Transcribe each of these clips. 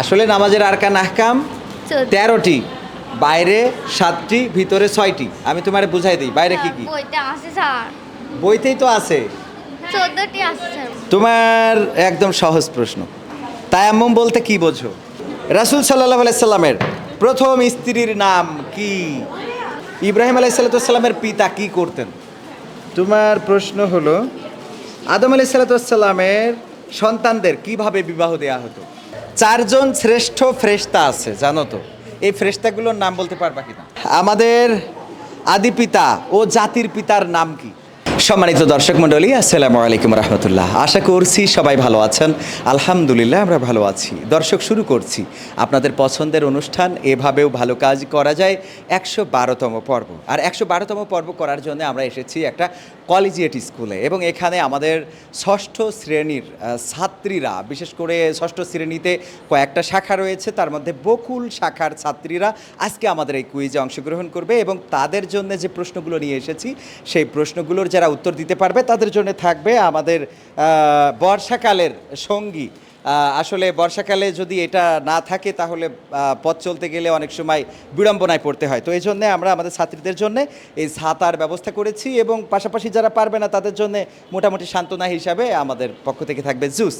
আসলে নামাজের আরকান আহকাম তেরোটি বাইরে সাতটি ভিতরে ছয়টি। আমি তোমারে বুঝাই দিই বাইরে কি কি? বইতেই তো আছে। তোমার একদম সহজ প্রশ্ন। তায়াম্মুম বলতে কি বোঝো? রাসুল সাল্লাহ আলাইসাল্লামের প্রথম স্ত্রীর নাম কি? ইব্রাহিম আলাইসাল্লামের পিতা কি করতেন? তোমার প্রশ্ন হলো আদম আলাইসাল্লামের সন্তানদের কীভাবে বিবাহ দেয়া হতো? চারজন শ্রেষ্ঠ ফ্রেস্তা আছে, জানো তো। এই ফ্রেস্তাগুলোর নাম বলতে পারবা কিনা? আমাদের আদি পিতা ও জাতির পিতার নাম কি? সম্মানিত দর্শক মণ্ডলী, আসসালামু আলাইকুম রহমতুল্লাহ। আশা করছি সবাই ভালো আছেন। আলহামদুলিল্লাহ, আমরা ভালো আছি। দর্শক, শুরু করছি। আপনাদের পছন্দের অনুষ্ঠান, এভাবেও ভালো কাজ করা যায়, একশো বারোতম পর্ব। আর একশো বারোতম পর্ব করার জন্য আমরা এসেছি একটা কলেজিয়েট স্কুলে এবং এখানে আমাদের ষষ্ঠ শ্রেণির ছাত্রীরা, বিশেষ করে ষষ্ঠ শ্রেণীতে কয়েকটা শাখা রয়েছে, তার মধ্যে বকুল শাখার ছাত্রীরা আজকে আমাদের এই কুইজে অংশগ্রহণ করবে এবং তাদের জন্য যে প্রশ্নগুলো নিয়ে এসেছি, সেই প্রশ্নগুলোর যারা উত্তর দিতে পারবে। তাদের জন্য থাকবে আমাদের বর্ষাকালের সঙ্গী। আসলে বর্ষাকালে যদি এটা না থাকে, তাহলে পথ চলতে গেলে অনেক সময় বিড়ম্বনায় পড়তে হয়। তো এই জন্যে আমরা আমাদের ছাত্রীদের জন্য এই ছাতার ব্যবস্থা করেছি এবং পাশাপাশি যারা পারবে না, তাদের জন্য মোটামুটি সান্ত্বনা হিসাবে আমাদের পক্ষ থেকে থাকবে জুস।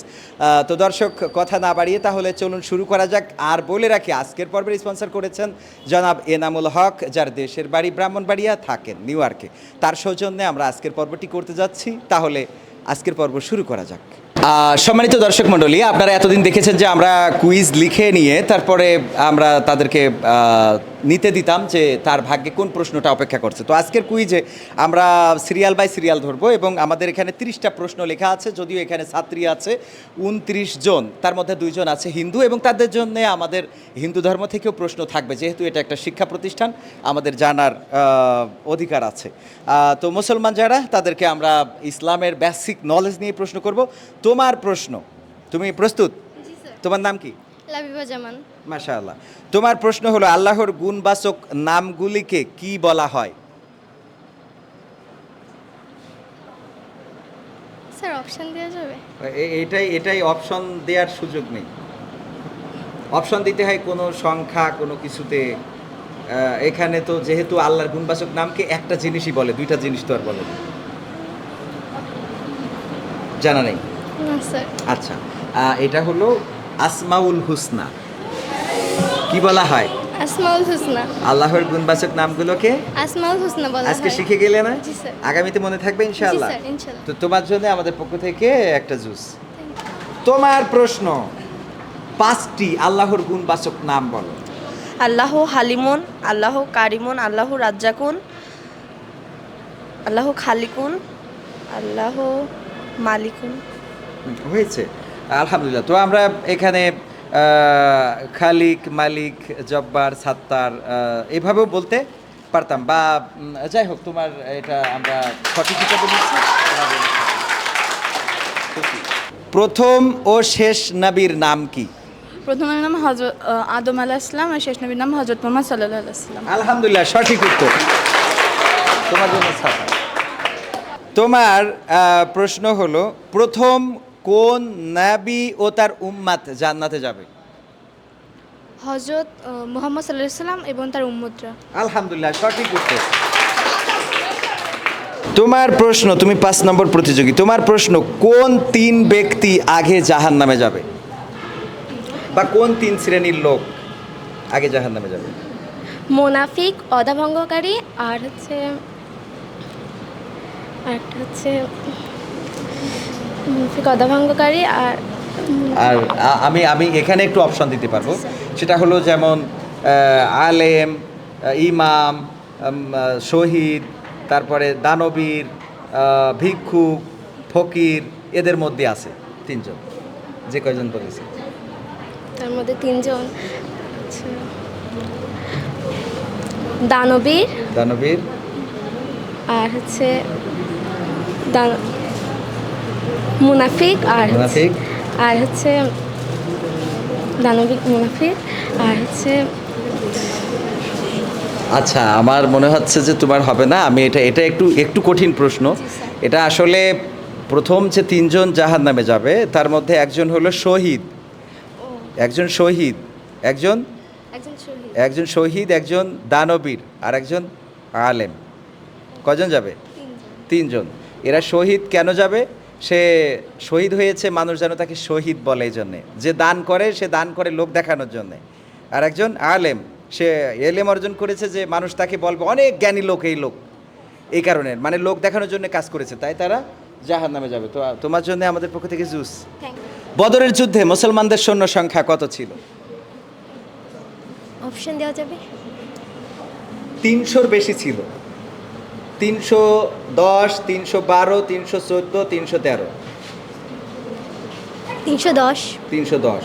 তো দর্শক, কথা না বাড়িয়ে তাহলে চলুন শুরু করা যাক। আর বলে রাখি, আজকের পর্বের স্পন্সর করেছেন জনাব এনামুল হক, যার দেশের বাড়ি ব্রাহ্মণবাড়িয়া থাকেন নিউ ইয়র্কে। তার সৌজন্যে আমরা আজকের পর্বটি করতে যাচ্ছি। তাহলে আজকের পর্ব শুরু করা যাক। সম্মানিত দর্শক মণ্ডলী, আপনারা এতদিন দেখেছেন যে আমরা কুইজ লিখে নিয়ে তারপরে আমরা তাদেরকে নিতে দিতাম যে তার ভাগ্যে কোন প্রশ্নটা অপেক্ষা করছে। তো আজকের কুইজে আমরা সিরিয়াল বাই সিরিয়াল ধরবো এবং আমাদের এখানে তিরিশটা প্রশ্ন লেখা আছে, যদিও এখানে ছাত্রী আছে উনত্রিশ জন। তার মধ্যে দুইজন আছে হিন্দু এবং তাদের জন্য আমাদের হিন্দু ধর্ম থেকেও প্রশ্ন থাকবে, যেহেতু এটা একটা শিক্ষা প্রতিষ্ঠান, আমাদের জানার অধিকার আছে। তো মুসলমান যারা, তাদেরকে আমরা ইসলামের বেসিক নলেজ নিয়ে প্রশ্ন করব। তোমার প্রশ্ন। তুমি প্রস্তুত? তোমার নাম কি? লাবিবা জামান। মাশাআল্লাহ। তোমার প্রশ্ন হলো আল্লাহর গুণবাচক নামগুলিকে কি বলা হয়? স্যার অপশন দেওয়া যাবে? এটাই এটাই অপশন দেওয়ার সুযোগ নেই। অপশন দিতে হয় কোনো সংখ্যা কোনো কিছুতে। এখানে তো যেহেতু আল্লাহর গুণবাচক নামকে একটা জিনিসই বলে দুইটা জিনিস তো আর বলে জানা নেই। আচ্ছা এটা হলো আসমাউল হুসনা। কি বলা হয়? আসমাউল হোসনা। আল্লাহর গুণবাচক নামগুলোকে? আসমাউল হোসনা বলা আজকে শিখে গেলে না? আগামীতে মনে থাকবে ইনশাআল্লাহ জি, স্যার, ইনশাআল্লাহ। তো তোমার জন্য আমাদের পক্ষ থেকে একটা জুস। তোমার প্রশ্ন পাঁচটি আল্লাহর গুণবাচক নাম বলো। আল্লাহ হালিমুন আল্লাহ কারিমুন আল্লাহ রাজ্জাকুন আল্লাহ খালিকুন আল্লাহ মালিকুন। হয়েছে। আলহামদুলিল্লাহ। তো আমরা এখানে খালিক মালিক জব্বার সাত্তার এভাবেও বলতে পারতাম। বা যাই হোক তোমার এটা আমরা সঠিক হিসাবে দিচ্ছি প্রথম ও শেষ নবীর নাম কি? প্রথম নবীর নাম হজরত আদম আলাহ ইসলাম আর শেষ নবীর নাম হজরত মোহাম্মদ সাল্লাহ আলাইসলাম আলহামদুলিল্লাহ সঠিক উত্তর। তোমার জন্য তোমার প্রশ্ন হলো প্রথম কোন নাবি ও তার উম্মাত জান্নাতে যাবে? হজরত মোহাম্মদ সাল্লাহ সাল্লাম এবং তার উম্মতরা। আলহামদুলিল্লাহ সঠিক উত্তর। তোমার প্রশ্ন তুমি পাঁচ নম্বর প্রতিযোগী তোমার প্রশ্ন কোন তিন ব্যক্তি আগে জাহান নামে যাবে? বা কোন তিন শ্রেণির লোক আগে জাহান নামে যাবে? মোনাফিক অদাভঙ্গকারী আর হচ্ছে আরেকটা হচ্ছে মুনাফিক অদাভঙ্গকারী আর আর আমি আমি এখানে একটু অপশন দিতে পারব। সেটা হলো যেমন আলেম ইমাম শহীদ তারপরে দানবীর ভিক্ষুক ফকির এদের মধ্যে আছে তিনজন যে কয়জন বলেছে। তার মধ্যে তিনজন আচ্ছা। দানবীর দানবীর। আর হচ্ছে দান- মুনাফিক আর মুনাফিক। আর হচ্ছে দানবিক মুনাফিক আর হচ্ছে আচ্ছা আমার মনে হচ্ছে যে তোমার হবে না। আমি এটা এটা একটু একটু কঠিন প্রশ্ন। এটা আসলে প্রথম যে তিনজন জাহান নামে যাবে তার মধ্যে একজন হলো শহীদ। একজন শহীদ। একজন? একজন শহীদ। একজন দানবীর আর একজন আলেম। কজন যাবে? তিনজন। এরা শহীদ কেন যাবে? সে শহীদ হয়েছে মানুষ যেন তাকে শহীদ বলে এই জন্যে। যে দান করে সে দান করে লোক দেখানোর জন্যে। আর একজন আলেম সে এলেম অর্জন করেছে যে মানুষ তাকে বলবে অনেক জ্ঞানী লোক এই লোক। এই কারণে মানে লোক দেখানোর জন্য কাজ করেছে তাই তারা জাহার নামে যাবে। তো তোমার জন্য আমাদের পক্ষ থেকে জুস। বদরের যুদ্ধে মুসলমানদের সৈন্য সংখ্যা কত ছিল? অপশন দেওয়া যাবে? তিনশোর বেশি ছিল। তিনশো দশ তিনশো বারো তিনশো চোদ্দ তিনশো তেরো। তিনশো দশ। তিনশো দশ।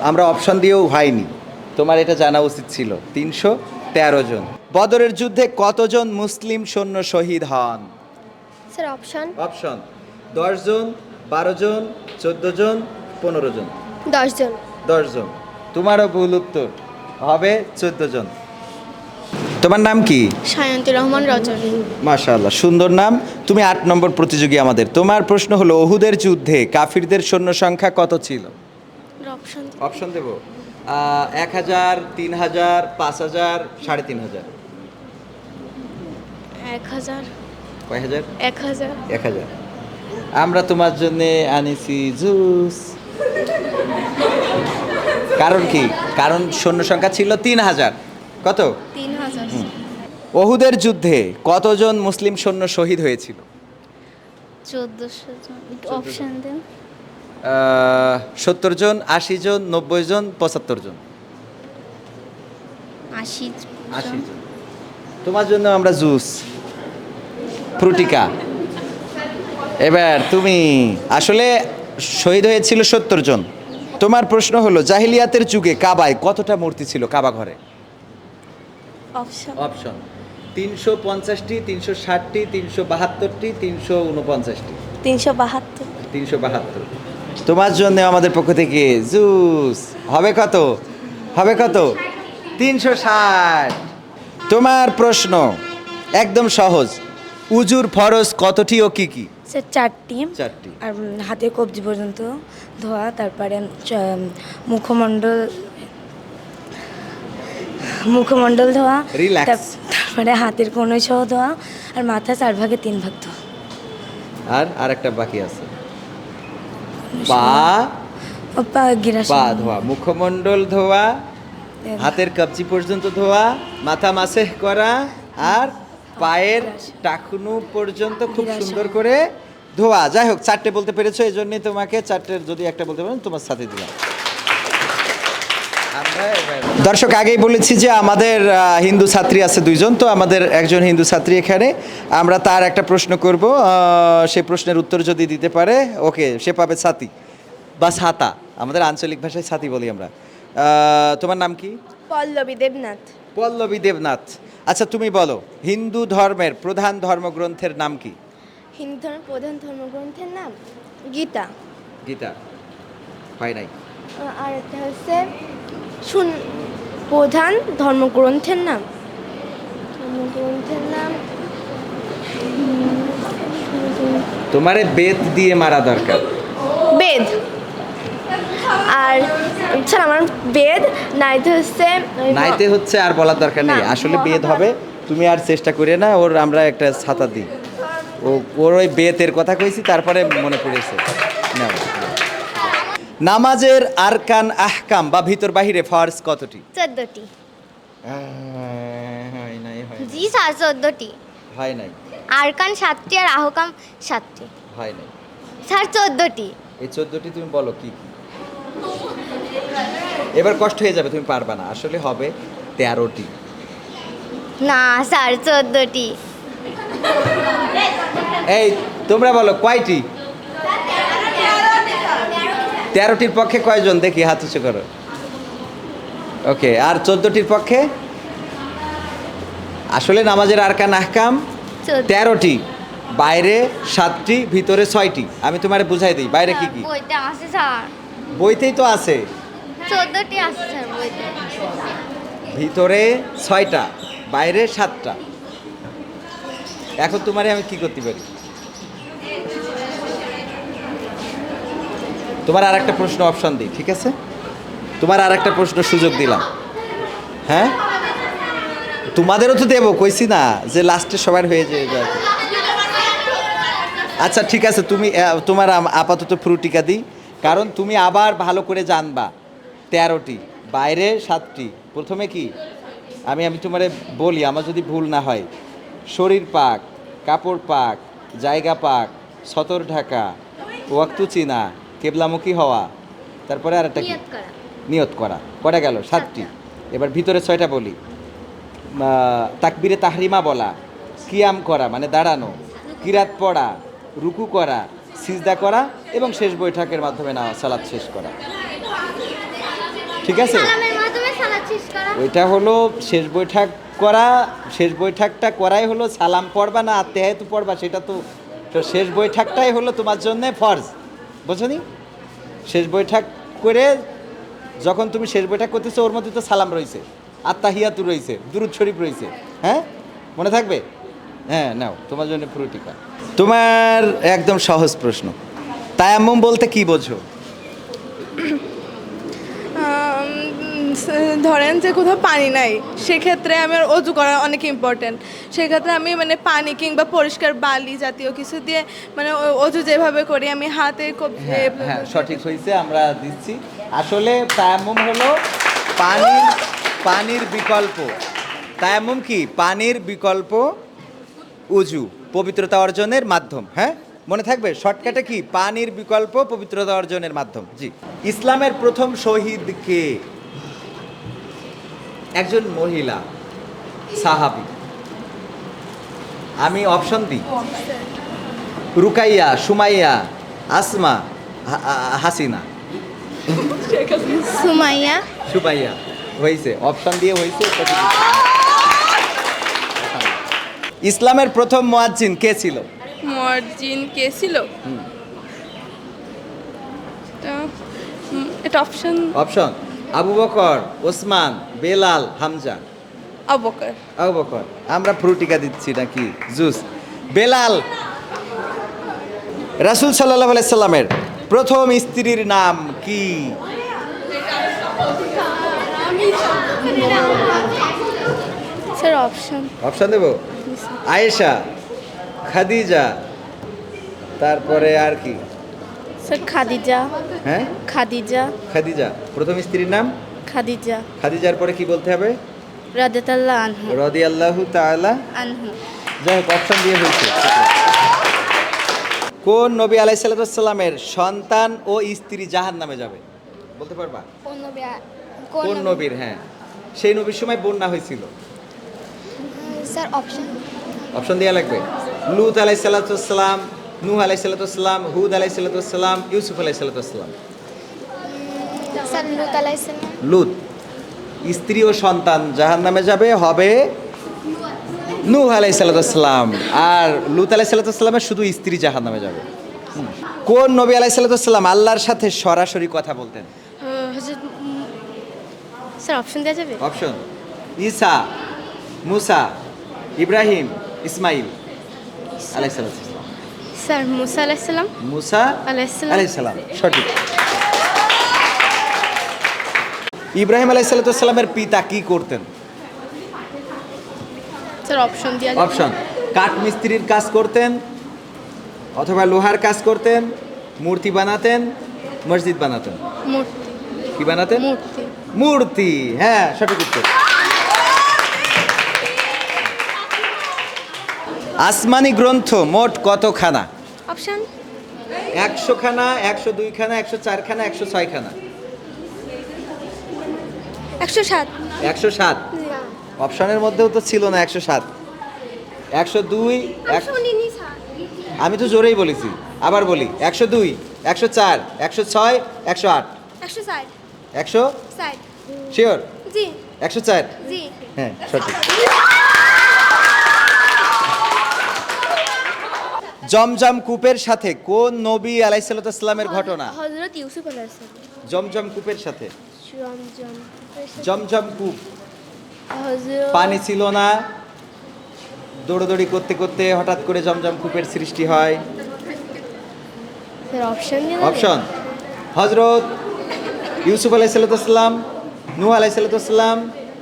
আমরা অপশন দিয়েও হয়নি তোমার এটা জানা উচিত ছিল। তিনশো তেরো জন। বদরের যুদ্ধে কতজন মুসলিম সৈন্য শহীদ হন? Sir option? অপশন। দশ জন বারো জন চোদ্দ জন পনেরো জন। দশ জন। দশ জন। তোমারও ভুল উত্তর। হবে চোদ্দ জন। তোমার নাম কি? সায়ন্তী রহমান রজনী। মাশাআল্লাহ সুন্দর নাম। তুমি আট নম্বর প্রতিযোগী আমাদের। তোমার প্রশ্ন হলো ওহুদের যুদ্ধে কাফিরদের সৈন্য সংখ্যা কত ছিল? অপশন অপশন দেব। এক হাজার তিন হাজার পাঁচ হাজার সাড়ে তিন হাজার। এক হাজার। কয় হাজার? এক হাজার। এক হাজার। আমরা তোমার জন্য আনিছি জুস। কারণ কি? কারণ সৈন্য সংখ্যা ছিল তিন হাজার। কত? তিন হাজার ওহুদের যুদ্ধে কতজন মুসলিম সৈন্য শহীদ হয়েছিল? চোদ্দোশো জন। অপশন দেন সত্তর জন। আশি জন নব্বই জন পঁচাত্তর জন আশি আশি জন তোমার জন্য আমরা জুস ফ্রুটিকা। এবার তুমি আসলে শহীদ হয়েছিল সত্তর জন তোমার প্রশ্ন হলো জাহিলিয়াতের যুগে কাবায় কতটা মূর্তি ছিল কাবা ঘরে? অপশন অপশন তিনশো পঞ্চাশটি তিনশো ষাটটি তিনশো বাহাত্তরটি তিনশো উনপঞ্চাশটি তিনশো বাহাত্তর। তিনশো বাহাত্তর। তোমার জন্য আমাদের পক্ষ থেকে জুস। হবে কত? হবে কত? তিনশো ষাট। তোমার প্রশ্ন একদম সহজ। উজুর ফরজ কতটি ও কি কি? স্যার চারটি। চারটি। আর উম, হাতের কবজি পর্যন্ত ধোয়া তারপরে চ- মুখমণ্ডল মুখমণ্ডল ধোয়া Relax. তার- তারপরে হাতের কোনোই সহ ধোয়া আর মাথা চার ভাগে তিন ভাগ ধোয়া আর আর একটা বাকি আছে। পা পা গিরাস পা ধোয়া মুখমণ্ডল ধোয়া হাতের কবজি পর্যন্ত ধোয়া মাথা মাসেহ করা আর পায়ের টাকনু পর্যন্ত খুব সুন্দর করে ধোয়া। যাই হোক চারটে বলতে পেরেছ এই জন্যই তোমাকে চারটের যদি একটা বলতে পারেন তোমার সাথে দিলাম। দর্শক আগেই বলেছি যে আমাদের হিন্দু ছাত্রী আছে দুইজন তো আমাদের একজন হিন্দু ছাত্রী এখানে। আমরা তার একটা প্রশ্ন করব সে প্রশ্নের উত্তর যদি দিতে পারে ওকে সে পাবে ছাতি বা ছাতা। আমাদের আঞ্চলিক ভাষায় ছাতি বলি আমরা। তোমার নাম কি? পল্লবী দেবনাথ। পল্লবী দেবনাথ। আচ্ছা তুমি বলো হিন্দু ধর্মের প্রধান ধর্মগ্রন্থের নাম কি? হিন্দু ধর্মের প্রধান ধর্মগ্রন্থের নাম গীতা। গীতা। হয় নাই। আর একটা হচ্ছে শুন প্রধান ধর্মগ্রন্থের নাম? ধর্মগ্রন্থের নাম? তোমারে বেদ দিয়ে মারা দরকার। বেদ? আর স্যার আমার বেদ নাইতে হচ্ছে নাইতে হচ্ছে আর বলার দরকার নেই। আসলে বেদ হবে। তুমি আর চেষ্টা করে না ওর আমরা একটা ছাতা দিই। ও ওর ওই বেতের কথা কইছি তারপরে মনে পড়েছে। নাও। নামাজের আরকান আহকাম বা ভিতর বাহিরে ফার্স কতটি? চোদ্দটি। হয় নাই হয় জি স্যার চোদ্দটি। হয় নাই। আরকান সাতটি আর আহকাম সাতটি। হয় নাই। স্যার চোদ্দটি। এই চোদ্দটি তুমি বলো কি কি? এবার কষ্ট হয়ে যাবে তুমি পারবা না। আসলে হবে তেরোটি। না স্যার চোদ্দটি। এই তোমরা বলো কয়টি? তেরোটির পক্ষে কয়জন? দেখি হাত উঁচু করো। ওকে আর চোদ্দটির পক্ষে? আসলে নামাজের আরকান আহকাম তেরোটি বাইরে সাতটি ভিতরে ছয়টি। আমি তোমারে বুঝাই দিই বাইরে কি কি? আছে বইতেই তো আছে। ভিতরে ছয়টা বাইরে সাতটা। এখন তোমারে আমি কি করতে পারি? তোমার আর একটা প্রশ্ন অপশান দিই, ঠিক আছে? তোমার আর একটা প্রশ্ন সুযোগ দিলাম। হ্যাঁ? তোমাদেরও তো দেবো, কইছি না, যে লাস্টে সবার হয়ে যায়। আচ্ছা ঠিক আছে, তুমি তোমার আপাতত ফ্রুটিকা দিই। কারণ তুমি আবার ভালো করে জানবা, তেরোটি, বাইরে সাতটি। প্রথমে কি? আমি আমি তোমারে বলি, আমার যদি ভুল না হয়। শরীর পাক, কাপড় পাক, জায়গা পাক, সতর ঢাকা, ওয়াক্তু চিনা কেবলামুখী হওয়া। তারপরে আর একটা কি? নিয়ত করা। কটা গেল? সাতটি। এবার ভিতরে ছয়টা বলি। তাকবিরে তাহরিমা বলা কিয়াম করা মানে দাঁড়ানো কিরাত পড়া রুকু করা সিজদা করা এবং শেষ বৈঠকের মাধ্যমে না সালাদ শেষ করা। ঠিক আছে? ওইটা হলো শেষ বৈঠক করা শেষ বৈঠকটা করাই হলো সালাম পড়বা না আত্মেহায়তু পড়বা সেটা তো তো শেষ বৈঠকটাই হলো তোমার জন্যে ফরজ। বোঝনি? শেষ বৈঠক করে যখন তুমি শেষ বৈঠক করতেছো, ওর মধ্যে তো সালাম রয়েছে, আত্মাহিয়াতু রয়েছে, দুরুদ শরীফ রয়েছে হ্যাঁ? মনে থাকবে? হ্যাঁ নাও, তোমার জন্য ফুরুটিকা তোমার একদম সহজ প্রশ্ন। তায়াম্মুম বলতে কি বোঝো? ধরেন যে কোথাও পানি নাই সেক্ষেত্রে আমার অজু করা অনেক ইম্পর্টেন্ট সেক্ষেত্রে আমি মানে পানি কিংবা পরিষ্কার বালি জাতীয় কিছু দিয়ে মানে অজু যেভাবে করি আমি হাতে কপ- হ্যাঁ হ্যাঁ সঠিক হয়েছে আমরা দিচ্ছি। আসলে তায়াম্মুম হলো পানির পানির বিকল্প। তায়াম্মুম কি? পানির বিকল্প উজু পবিত্রতা অর্জনের মাধ্যম হ্যাঁ? মনে থাকবে? শর্টকাটে কি? পানির বিকল্প পবিত্রতা অর্জনের মাধ্যম জি। ইসলামের প্রথম শহীদ কে? একজন মহিলা সাহাবি। আমি অপশন দিই। রুকাইয়া সুমাইয়া আসমা হাসিনা। সুমাইয়া। সুমাইয়া হয়েছে অপশন দিয়ে হয়েছে ইসলামের প্রথম মুয়াজ্জিন কে ছিল? মর্জিন কে ছিল? এটা option option Abu Bakr Osman Bilal Hamza. অবকর Abu Bakr আমরা ফ্রুটিকা দিচ্ছি নাকি? জুস। বেলাল। রাসূল সাল্লাহ আলাইসাল্লামের প্রথম স্ত্রীর নাম কি? Sir option. অপশন দেব? আয়েশা খাদিজা তারপরে আর কি? Sir Khadija. হ্যাঁ? খাদিজা। খাদিজা। প্রথম স্ত্রীর নাম? খাদিজা। খাদিজার পরে কি বলতে হবে? রাদেতাল্লাহ আনহু। রদি আল্লাহু তাআলা আনহু। যাই হোক অপশন দিয়ে হয়েছে। কোন নবী আলাইসাল্লামের সন্তান ও স্ত্রী জাহান নামে যাবে? বলতে পারবা? কোন নবী কোন নবীর হ্যাঁ। সেই নবীর সময় বন্যা হয়েছিল। Sir option. অপশন দেওয়া লাগবে। লুত আলাই সাল্লাতাম নূহ আলাই সাল্লাতাম হুদ আলাই সাল্লাতাম ইউসুফ আলাই সাল্লাতাম স্যার লুত আলাইসাল্লাম লুত স্ত্রী ও সন্তান জাহান নামে যাবে হবে নূহ আলাই সাল্লাতাম আর লুত আলাই সাল্লাতামের শুধু স্ত্রী জাহান নামে যাবে কোন নবী আলাই সাল্লাতাম আল্লাহর সাথে সরাসরি কথা বলতেন? স্যার অপশন দেওয়া যাবে? Option Isa Musa Ibrahim Ismail আলাই সাল্লাতাম স্যার মুসা আলাইসাল্লাম মুসা আলাইসাল্লাম আলাইসালাম সঠিক। ইব্রাহিম আলাইসাল্লামের পিতা কি করতেন? স্যার অপশন কাঠ মিস্ত্রির কাজ করতেন অথবা লোহার কাজ করতেন মূর্তি বানাতেন মসজিদ বানাতেন। কি বানাতেন? মূর্তি। মূর্তি হ্যাঁ সঠিক উত্তর। আসমানি গ্রন্থ মোট কতখানা? অপশন একশো খানা একশো দুই খানা একশো চার খানা একশো ছয় খানা। একশো সাত। একশো সাত? অপশনের মধ্যেও তো ছিল না একশো সাত। একশো দুই আমি তো জোরেই বলেছি। আবার বলি একশো দুই একশো চার একশো ছয় একশো আট। একশো একশো? শিওর জি। একশো চার? জি। হ্যাঁ সঠিক। জমজম কূপের সাথে কোন নবী আলাইসাল্লামের ঘটনা? হজরত ইউসুফ আলাইসাল্লাম জমজম কূপের সাথে। জমজম জমজম কূপ। পানি ছিল না। দৌড়দৌড়ি করতে করতে হঠাৎ করে জমজম কূপের সৃষ্টি হয়। অপশন হজরত ইউসুফ আলাইসাল্লাম নূহ আলাইসাল্লাম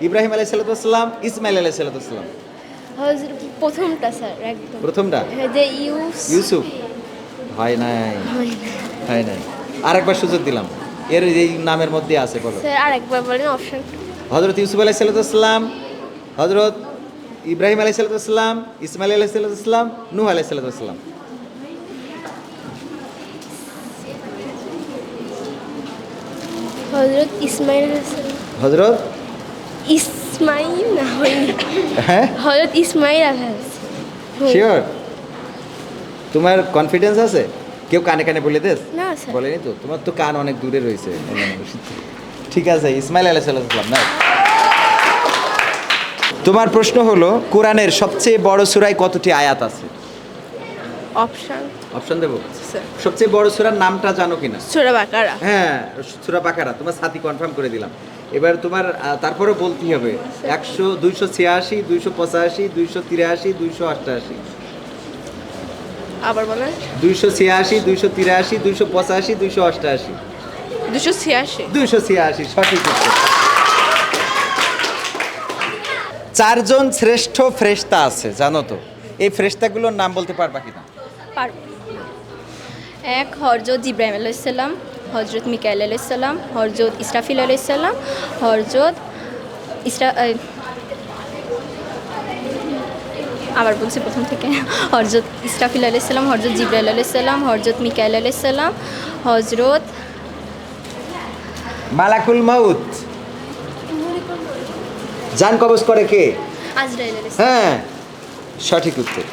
ইব্রাহিম আলাইসাল্লাম ইসমাইল আলাইসাল্লাম প্রথমটা স্যার একদম। প্রথমটা? হ্যাঁ, যে ইউসুফ। হয় নাই। হয় নাই। আরেকবার সুযোগ দিলাম। এর এই নামের মধ্যে আছে বলো। স্যার আরেকবার বলেন অপশন। হজরত ইউসুফ আলাইসাল্লাম হজরত ইব্রাহিম আলাইসাল্লাম ইসমাইল আলাইসাল্লাম নূহ আলাইসাল্লাম হজরত ইসমাইল আলাইহিসসালাম। হজরত ইসমাইল না হ্যাঁ হজরত ইসমাইল। শিওর তোমার কনফিডেন্স আছে? কেউ কানে কানে বলে দেস? স্যার। বলেনি তো? তোমার তো কান অনেক দূরে রয়েছে। ঠিক আছে ইসমাইল আলাইসাল্লাম না তোমার প্রশ্ন হলো কোরআনের সবচেয়ে বড় সূরায় কতটি আয়াত আছে? অপশন। অপশন দেবো? সবচেয়ে বড় সূরার নামটা জানো কিনা? সুরা বাকারা। হ্যাঁ সুরা বাকারা। তোমার সাথী কনফার্ম করে দিলাম। এবার তোমার তারপরে বলতেই হবে। একশো দুইশো ছিয়াশি দুইশো পঁচাশি দুইশো তিরাশি দুইশো অষ্টআশি আবার বলেন। দুইশো ছিয়াশি দুইশো তিরাশি দুইশো পঁচাশি দুইশো অষ্টআশি দুশো ছিয়াশি? দুইশো ছিয়াশি সঠিক চারজন শ্রেষ্ঠ ফ্রেস্তা আছে জানো তো? এই ফ্রেস্তাগুলোর নাম বলতে পারবা কিনা? পারব। এক হরজত ইব্রাহিম আলাইসাল্লাম হজরত মিকাইল আলাইসাল্লাম হরজত ইসরাফিল আলাইসাল্লাম হরজত ইসরা এই, আবার বলছি প্রথম থেকে। হরজত ইসরাফিল আলাইসাল্লাম হরজত জিব্রাইল আলাইসাল্লাম হরজত মিকাইল আলাইসাল্লাম হজরত মালাকুল মাউত। জান কবজ করে কে? হ্যাঁ সঠিক উত্তর।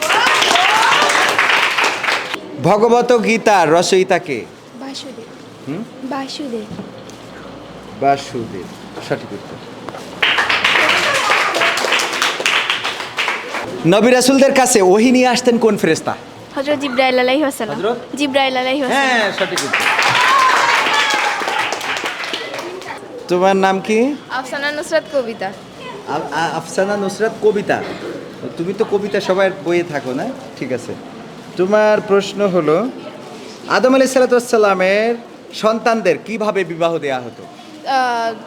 ভগবত গীতার রচয়িতা কে? বাসুদেব। বাসুদেব। বাসুদেব সঠিক উত্তর। নবী রাসুলদের কাছে ওহি নিয়ে আসতেন কোন ফেরেশতা? হজরত জিব্রাইল আলাইহি ওয়াসাল্লাম হযরত? জিব্রাইল আলাইহি ওয়াসাল্লাম হ্যাঁ সঠিক তোমার নাম কি? আফসানা নুসরাত কবিতা। আফসানা নুসরাত কবিতা। তুমি তো কবিতা সবার বইয়ে থাকো না? ঠিক আছে। তোমার প্রশ্ন হলো আদম আলি সালাতামের সন্তানদের কীভাবে বিবাহ দেয়া হতো?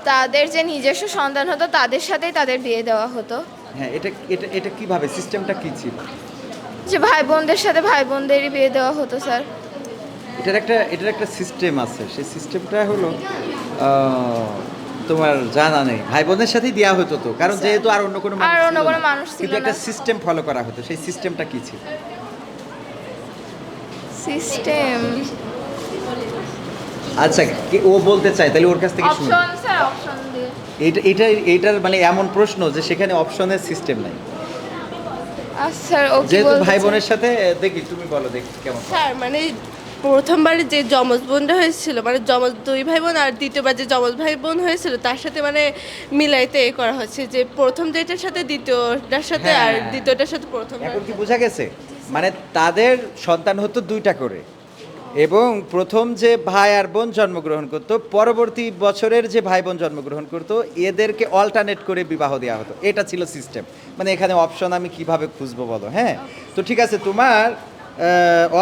তাদের যে নিজস্ব সন্তান হতো তাদের সাথেই তাদের বিয়ে দেওয়া হতো। হ্যাঁ এটা এটা এটা কীভাবে? সিস্টেমটা কি ছিল? যে ভাই বোনদের সাথে ভাই বোনদেরই বিয়ে দেওয়া হতো স্যার। এটার একটা এটার একটা সিস্টেম আছে। সেই সিস্টেমটা হলো তোমার জানা নেই। ভাই বোনের সাথেই দেওয়া হতো তো। কারণ যেহেতু আর অন্য কোনো আর অন্য কোনো মানুষ ছিল কিন্তু একটা সিস্টেম ফলো করা হতো। সেই সিস্টেমটা কি ছিল? সিস্টেম। আচ্ছা ও বলতে চায় তাহলে ওর কাছ থেকে শুনুন। অপশন স্যার অপশন এইটা এটা এইটার মানে এমন প্রশ্ন যে সেখানে অপশনের সিস্টেম নাই। স্যার ও কি যেহেতু বলতে ভাই বোনের সাথে দেখি তুমি বলো দেখি কেমন স্যার মানে প্রথমবারে যে যমজ বোনটা হয়েছিল মানে যমজ দুই ভাই বোন আর দ্বিতীয়বার যে যমজ ভাই বোন হয়েছিল তার সাথে মানে মিলাইতে এ করা হচ্ছে যে প্রথম যেটার সাথে দ্বিতীয়টার সাথে আর হ্যাঁ। দ্বিতীয়টার সাথে প্রথম এখন কি বোঝা গেছে? মানে তাদের সন্তান হতো দুইটা করে। এবং প্রথম যে ভাই আর বোন জন্মগ্রহণ করত, পরবর্তী বছরের যে ভাই বোন জন্মগ্রহণ করত, এদেরকে অল্টারনেট করে বিবাহ দেওয়া হতো। এটা ছিল সিস্টেম মানে এখানে অপশন আমি কীভাবে খুঁজবো বলো? হ্যাঁ? তো ঠিক আছে, তোমার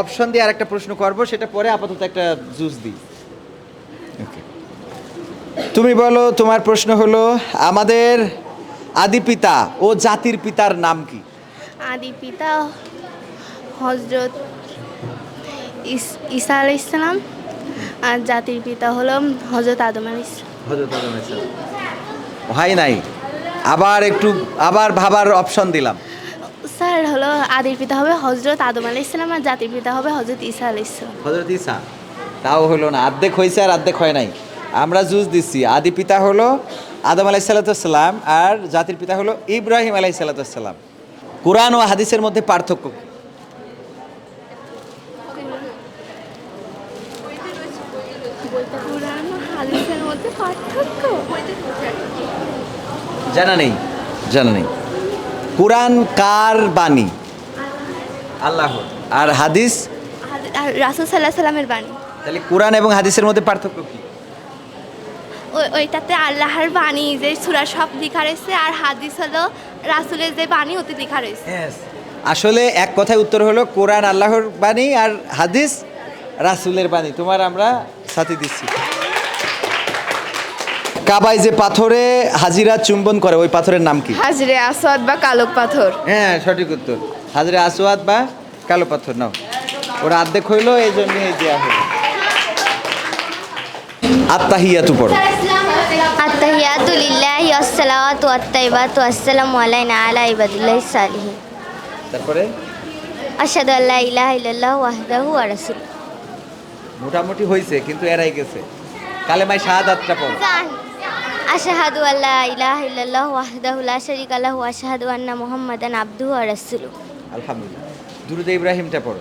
অপশন দিয়ে আর একটা প্রশ্ন করব, সেটা পরে আপাতত একটা জুস দিই। তুমি বলো, তোমার প্রশ্ন হলো, আমাদের আদি পিতা ও জাতির পিতার নাম কি? আদি পিতা হজরত ঈসা আলাইসালাম আর জাতির পিতা হলো হজরত আদম আলাইসালাম হজরত আদম। হয় নাই? আবার একটু আবার ভাবার অপশন দিলাম। স্যার হলো আদির পিতা হবে হজরত আদম আলাইসালাম আর জাতির পিতা হবে হজরত ঈসা আলাইসালাম হজরত ইসা তাও হলো না। অর্ধেক হয়েছে আর অর্ধেক হয় নাই। আমরা জুজ দিচ্ছি আদি পিতা হলো আদম আলাই সাল্লাতাম আর জাতির পিতা হলো ইব্রাহিম আলাই সাল্লাতাম কোরআন ও হাদিসের মধ্যে পার্থক্য কি? কোরআন ও হাদিসের মধ্যে পার্থক্য জানা নেই জানা নেই। কোরআন কার বাণী? আল্লাহ। আর হাদিস? আর রাসুল সাল্লাহ সাল্লামের বাণী। তাহলে কোরআন এবং হাদিসের মধ্যে পার্থক্য কি? ওই ওইটাতে আল্লাহর বাণী যে সুরা সব লেখা রয়েছে আর হাদিস হলো রাসুলের যে বাণী ওতে লেখা রয়েছে। আসলে এক কথায় উত্তর হলো কোরআন আল্লাহর বাণী আর হাদিস রাসুলের বাণী। তোমার আমরা সাথে দিচ্ছি। কাবায় যে পাথরে হাজিরা চুম্বন করে ওই পাথরের নাম কি? হাজরে আসাদ বা কালো পাথর। হ্যাঁ সঠিক উত্তর। হাজরে আসওয়াদ বা কালো পাথর নাও। ওরা অর্ধেক হইল এই জন্য দেওয়া হলো। আত্মাহিয়াতু পড়ো। আত্তাহিয়াতু লিল্লাহি ওয়াসসালাওয়াতু ওয়াত-তাইবাতু ওয়াসসালামু আলাইনা আলা ইবাদিল্লাহিস সালিহিন। তারপরে? আশহাদু আল্লা ইলাহা ইল্লাল্লাহু ওয়াহদাহু ওয়া রাসূল। মোটামুটি হয়েছে কিন্তু এরাই গেছে। কালেমায় শাহাদাতটা পড়ো। আশহাদু আল্লাহ ইলাহা ইল্লাল্লাহু ওয়াহদাহু লা শারীকা লাহু ওয়া আশহাদু আন্না মুহাম্মাদান আবদুহু ওয়া রাসূলুহু। আলহামদুলিল্লাহ। দুরুদ ইব্রাহিমটা পড়ো।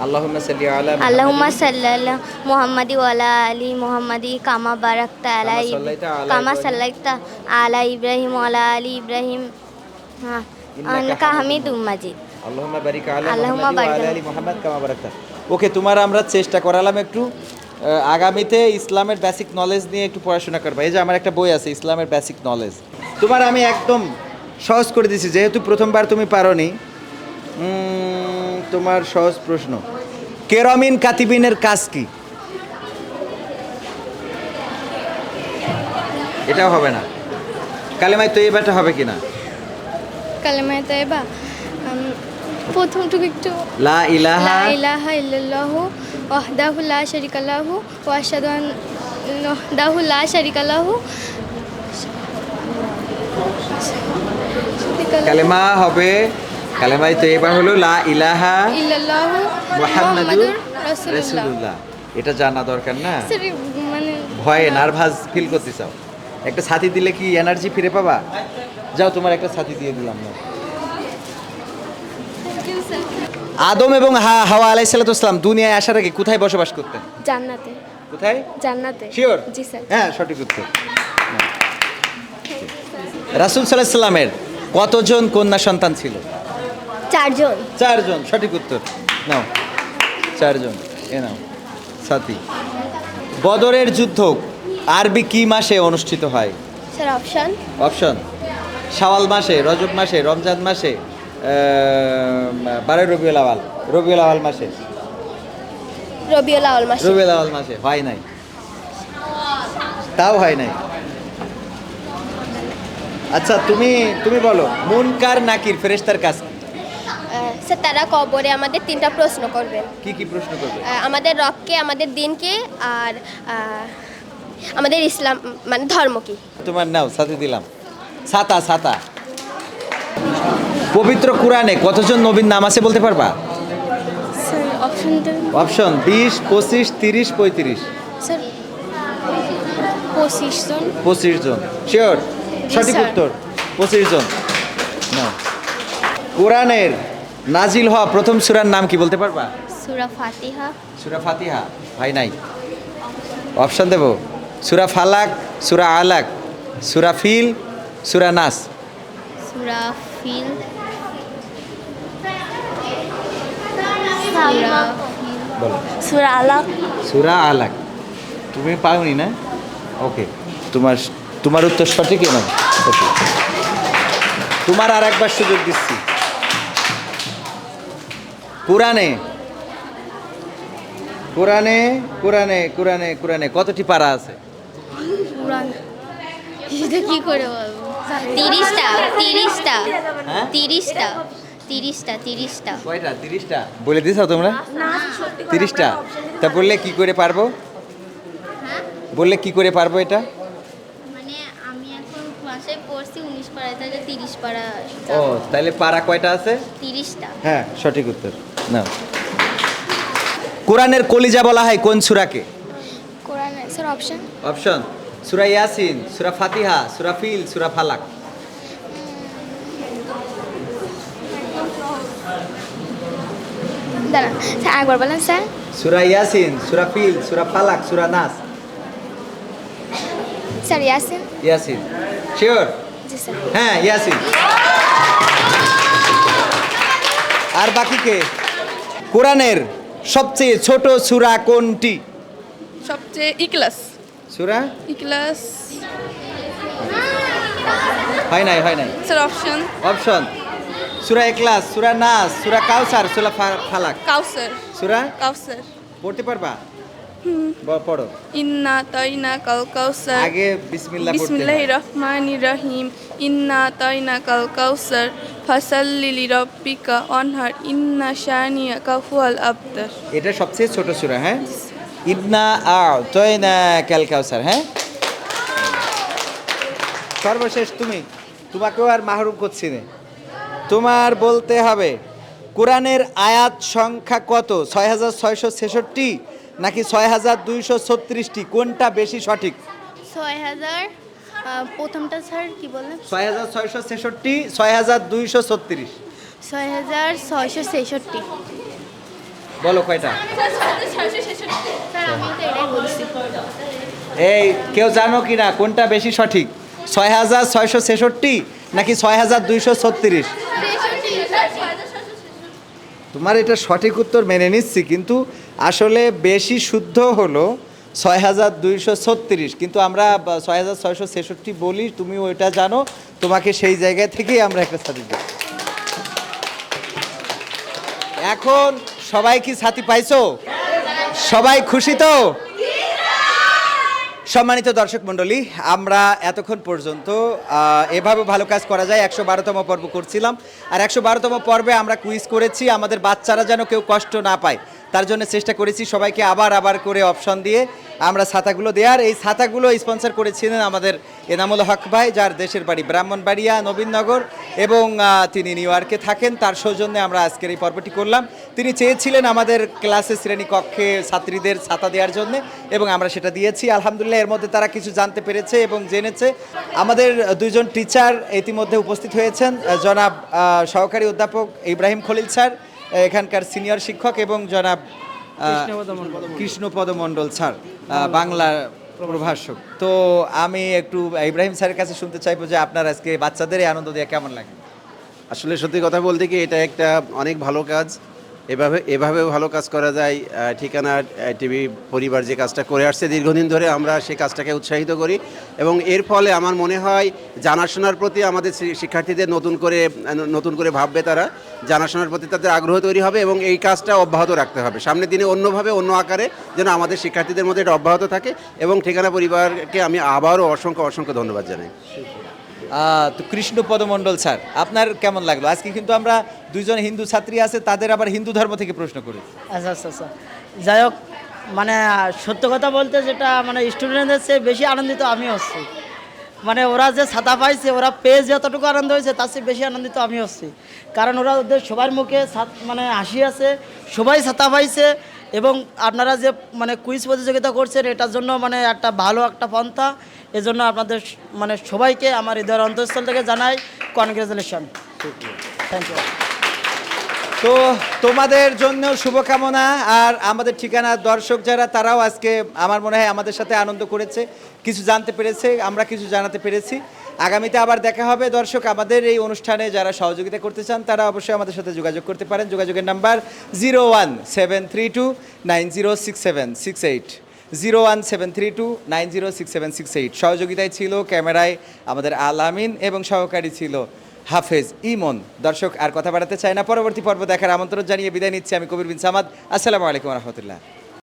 আল্লাহুম্মা সাল্লি আলা আল্লাহুম্মা সাল্লি আলা মুহাম্মাদি ওয়া আলা আলি মুহাম্মাদি কামা বারাকতা আলা কামা সাল্লাইতা আলা ইব্রাহিম। সাল্লাইতা আলা ইব্রাহিম ওয়া আলা আলি ইব্রাহিম। ইন্নাকা আন্নাকা হামিদুম মাজিদ। আল্লাহুম্মা বারিক আলা আল্লাহুম্মা মুহাম্মাদি ওয়া বারিক। আলা আলা- মুহাম্মাদ কামা বারাকতা। ওকে তোমার আমরা চেষ্টা করালাম একটু আগামীতে ইসলামের বেসিক নলেজ নিয়ে একটু পড়াশোনা করবা। এই যে আমার একটা বই আছে, ইসলামের বেসিক নলেজ তোমার আমি একদম সহজ করে দিছি, যেহেতু প্রথমবার তুমি পারোনি। তোমার সহজ প্রশ্ন। কেরামিন কাতিবিনের কাজ কি? এটাও হবে না। কালেমায় তো এবারটা হবে কিনা? কালেমায় তাইবা প্রথমটুকু একটু লা ইলাহা লা ইলাহা ইল্লাল্লাহু ওয়াহদাহু লা শারীকা লাহু ওয়া আশহাদু আন্না ওয়াহদাহু লা শারীকা লাহু কালেমা হবে কালেমায় তো এবার হলো লা ইলাহা ইল্লাল্লাহু মুহাম্মাদুর রাসূলুল্লাহ। এটা জানা দরকার না। মানে ভয়ে নার্ভাস ফিল করতে চাও। একটা ছাতি দিলে কি এনার্জি ফিরে পাবা? যাও তোমার একটা ছাতি দিয়ে দিলাম। না আদম এবং হা- হাওয়া আলাইসালাম দুনিয়ায় আসার আগে কোথায় বসবাস করতেন? জান্নাতে। কোথায়? জান্নাতে। শিওর জি স্যার। হ্যাঁ সঠিক উত্তর। রাসুল সাল্লাহ সাল্লামের কতজন কন্যা সন্তান ছিল? চারজন। চারজন সঠিক উত্তর। নাও। চারজন। এ নাও। সাথী। বদরের যুদ্ধ আরবি কি মাসে অনুষ্ঠিত হয়? Sir option? অপশন। শাওয়াল মাসে রজব মাসে রমজান মাসে বারো রবিউল আওয়াল। রবিউল আওয়াল মাসে? রবিউল আউল মাসে। রবিউল আওয়াল মাসে হয় নাই? তাও হয় নাই? আচ্ছা তুমি তুমি বলো মুনকার নাকির ফেরেশতার কাজ? স্যার তারা কবরে আমাদের তিনটা প্রশ্ন করবেন কি কি প্রশ্ন করবে? আমাদের রবকে আমাদের দিনকে আর আমাদের ইসলাম মানে ধর্ম কি তোমার নাও সাথে দিলাম। সাতা ছাতা পবিত্র কোরআনে কতজন নবীর নাম আছে বলতে পারবা? অপশন বিশ পঁচিশ তিরিশ পঁয়ত্রিশ। পঁচিশ জন। শিওর সঠিক উত্তর পঁচিশ জন। না। কোরআনের নাজিল হওয়া প্রথম সূরার নাম কি বলতে পারবা? সুরা ফাতিহা। সুরা ফাতিহা। ভাই নাই। অপশন দেব। সুরা ফালাক সুরা আলাক সুরা ফিল সুরা নাস। সুরা ফিল। সুরা আলাক। সুরা আলাক। তুমি পাওনি না? ওকে। তোমার তোমার উত্তর সঠিক না তোমার আর একবার সুযোগ দিচ্ছি। কোরআনে। কোরআনে কোরআনে কোরআনে কোরআনে কতটি পারা আছে? কি করে বলব? তিরিশটা তিরিশটা হ্যাঁ? তিরিশটা। তিরিশটা তিরিশটা। কয়টা? তিরিশটা? বলে দিয়েছ তোমরা? তিরিশটা? তা বললে কি করে পারব? বললে কি করে পারব এটা? মানে আমি এখন ক্লাসে পড়ছি উনিশ পাড়ায় তাহলে তিরিশ পাড়া ও তাহলে পারা কয়টা আছে? তিরিশটা। হ্যাঁ সঠিক উত্তর। না কোরআনের কলিজা বলা হয় কোন সুরাকে? কোরআন স্যার অপশন অপশন সুরা ইয়াসিন সুরা ফাতিহা সুরা ফিল সুরা ফালাক। দাঁড়ান। স্যার একবার বলেন স্যার। সুরা ইয়াসিন সুরা ফিল সুরা ফালাক সুরা নাস। স্যার ইয়াসিন? ইয়াসিন। শিওর? হ্যাঁ ইয়াসিন। আর বাকি কে? কোরআনের সবচেয়ে ছোট সুরা কোনটি? সবচেয়ে ইকলাস। সুরা? ইকলাস। হয় নাই হয় নাই। Sir option. অপশন। সুরা এক্লাস সুরা নাস সুরা কাউসার সুরা ফালাক। কাউসার। সুরা? কাউসার। পড়তে পারবা? ব- পড়ো। ইন্না তৈনা কাল কাউসার। আগে বিসমিল্লাহ পড়তে বিসমিল্লাহ হয়। রহমান রহিম। ইন্না তৈনা কাল কাউসার। ফাসাল্লিলি রব্বিকা অনহার ইন্না শানিয়া কাফুয়াল আবতার এটা সবচেয়ে ছোট সূরা হ্যাঁ? ইবনা আ তয়না কাল কাউসার হ্যাঁ? সর্বশেষ তুমি। তোমাকেও আর মাহরুম করছি না। তোমার বলতে হবে কোরআনের আয়াত সংখ্যা কত? ছয় হাজার ছয়শো ছেষট্টি নাকি ছয় হাজার দুইশো ছত্রিশটি? কোনটা বেশি সঠিক? ছয় হাজার প্রথমটা স্যার কি বললেন? ছয় হাজার ছয়শো ছেষট্টি ছয় হাজার দুইশো ছত্রিশ। ছয় হাজার ছয়শো ছেষট্টি। বলো কয়টা? এই কেউ জানো কি না কোনটা বেশি সঠিক? ছয় হাজার ছয়শো ছেষট্টি নাকি ছয় হাজার দুইশো ছত্রিশ? তোমার এটা সঠিক উত্তর মেনে নিচ্ছি, কিন্তু আসলে বেশি শুদ্ধ হলো ছয় হাজার দুইশো ছত্রিশ। কিন্তু আমরা ছয় হাজার ছয়শো ছেষট্টি বলি তুমি ওইটা জানো, তোমাকে সেই জায়গা থেকেই আমরা একটা সার্টিফিকেট এখন সবাই কি সাথী পাইছো? সবাই খুশি তো? সম্মানিত দর্শক মণ্ডলী, আমরা এতক্ষণ পর্যন্ত এভাবে ভালো কাজ করা যায়, একশো বারোতম পর্ব করছিলাম। আর একশো বারোতম পর্বে আমরা কুইজ করেছি, আমাদের বাচ্চারা যেন কেউ কষ্ট না পায়। তার জন্য চেষ্টা করেছি সবাইকে আবার আবার করে অপশন দিয়ে আমরা ছাতাগুলো দেওয়ার। এই ছাতাগুলো স্পন্সর করেছিলেন আমাদের এনামুল হক ভাই, যার দেশের বাড়ি ব্রাহ্মণবাড়িয়া, নবীনগর এবং তিনি নিউ ইয়র্কে থাকেন। তার সৌজন্যে আমরা আজকের এই পর্বটি করলাম। তিনি চেয়েছিলেন আমাদের ক্লাসে শ্রেণি কক্ষে ছাত্রীদের ছাতা দেওয়ার জন্য এবং আমরা সেটা দিয়েছি। আলহামদুলিল্লাহ, এর মধ্যে তারা কিছু জানতে পেরেছে এবং জেনেছে। আমাদের দুইজন টিচার ইতিমধ্যে উপস্থিত হয়েছেন। জনাব সহকারী অধ্যাপক ইব্রাহিম খলিল স্যার এখানকার সিনিয়র শিক্ষক এবং জনাব কৃষ্ণপদ মণ্ডল স্যার বাংলার বাংলা প্রভাষক। তো আমি একটু ইব্রাহিম স্যারের কাছে শুনতে চাইব যে আপনার আজকে বাচ্চাদের এই আনন্দ দিয়ে কেমন লাগে? আসলে সত্যি কথা বলতে কি এটা একটা অনেক ভালো কাজ। এভাবে, এভাবেও ভালো কাজ করা যায়। ঠিকানা টিভি পরিবার যে কাজটা করে আসছে দীর্ঘদিন ধরে আমরা সেই কাজটাকে উৎসাহিত করি এবং এর ফলে আমার মনে হয় জানাশোনার প্রতি আমাদের শিক্ষার্থীদের নতুন করে নতুন করে ভাববে তারা। জানাশোনার প্রতি তাদের আগ্রহ তৈরি হবে এবং এই কাজটা অব্যাহত রাখতে হবে। সামনের দিনে অন্যভাবে, অন্য আকারে যেন আমাদের শিক্ষার্থীদের মধ্যে এটা অব্যাহত থাকে এবং ঠিকানা পরিবারকে আমি আবারও অসংখ্য অসংখ্য ধন্যবাদ জানাই। তো কৃষ্ণপদ মণ্ডল স্যার, আপনার কেমন লাগল? আজকে কিন্তু আমরা দুইজন হিন্দু ছাত্রী আছে, তাদের আবার হিন্দু ধর্ম থেকে প্রশ্ন করি। আচ্ছা আচ্ছা আচ্ছা। যাই হোক মানে সত্য কথা বলতে যেটা মানে স্টুডেন্টদের চেয়ে বেশি আনন্দিত আমি হচ্ছি। মানে ওরা যে ছাতা পাইছে, ওরা পেয়ে যতটুকু আনন্দ হয়েছে, তার চেয়ে বেশি আনন্দিত আমি হচ্ছি। কারণ ওরা ওদের সবার মুখে মানে হাসি আছে, সবাই ছাতা পাইছে, এবং আপনারা যে মানে কুইজ প্রতিযোগিতা করছেন, এটার জন্য মানে একটা ভালো একটা পন্থা। এজন্য আপনাদের মানে সবাইকে আমার হৃদয়ের অন্তঃস্থল থেকে জানাই কনগ্রেচুলেশন থ্যাংক ইউ তো তোমাদের জন্য শুভকামনা, আর আমাদের ঠিকানা দর্শক যারা, তারাও আজকে আমার মনে হয় আমাদের সাথে আনন্দ করেছে, কিছু জানতে পেরেছে, আমরা কিছু জানাতে পেরেছি। আগামীতে আবার দেখা হবে দর্শক, আমাদের এই অনুষ্ঠানে যারা সহযোগিতা করতে চান, তারা অবশ্যই আমাদের সাথে যোগাযোগ করতে পারেন। যোগাযোগের number zero one seven three two nine zero six seven six eight. Zero one seven three two nine zero six seven six eight. সহযোগিতায় ছিল ক্যামেরায় আমাদের আল আমিন এবং সহকারী ছিল হাফেজ ইমন। দর্শক আর কথা বাড়াতে চায় না। পরবর্তী পর্ব দেখার আমন্ত্রণ জানিয়ে বিদায় নিচ্ছি আমি কবির বিন সামাদ। আসসালামু আলাইকুম রহমতুল্লাহ।